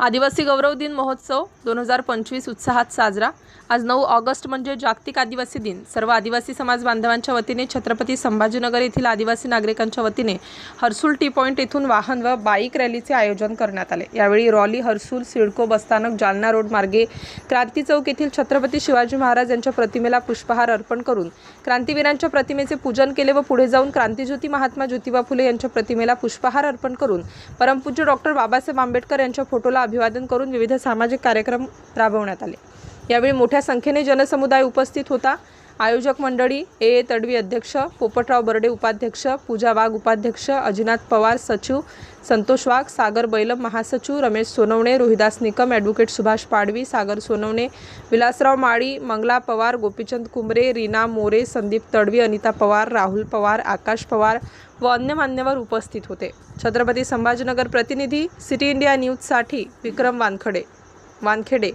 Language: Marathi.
आदिवासी गौरव दिन महोत्सव दोन हजार पंचवीस उत्साहात साजरा. आज नऊ ऑगस्ट म्हणजे जागतिक आदिवासी दिन. सर्व आदिवासी समाज बांधवांच्या वतीने छत्रपती संभाजीनगर येथील आदिवासी नागरिकांच्या वतीने हर्सूल टी पॉईंट येथून वाहन व बाईक रॅलीचे आयोजन करण्यात आले. यावेळी रॉली हर्सूल सिडको बसस्थानक जालना रोड मार्गे क्रांती चौक येथील छत्रपती शिवाजी महाराज यांच्या प्रतिमेला पुष्पहार अर्पण करून क्रांतीवीरांच्या प्रतिमेचे पूजन केले व पुढे जाऊन क्रांतीज्योती महात्मा ज्योतिबा फुले यांच्या प्रतिमेला पुष्पहार अर्पण करून परमपूज्य डॉक्टर बाबासाहेब आंबेडकर यांच्या फोटोला अभिवादन करून विविध सामाजिक कार्यक्रम राबवण्यात आले. यावेळी मोठ्या संख्येने जनसमुदाय उपस्थित होता. आयोजक मंडळी ए. ए. तडवी अध्यक्ष पोपटराव बर्डे उपाध्यक्ष पूजा वाघ उपाध्यक्ष अजिनाथ पवार सचिव संतोष वाघ सागर बैलम महासचिव रमेश सोनवणे रोहिदास निकम ॲडव्होकेट सुभाष पाडवी सागर सोनवणे विलासराव माळी मंगला पवार गोपीचंद कुंबरे रीना मोरे संदीप तडवी अनिता पवार राहुल पवार आकाश पवार व अन्य मान्यवर उपस्थित होते. छत्रपती संभाजीनगर प्रतिनिधी सिटी इंडिया न्यूजसाठी विक्रम वानखडे वानखेडे.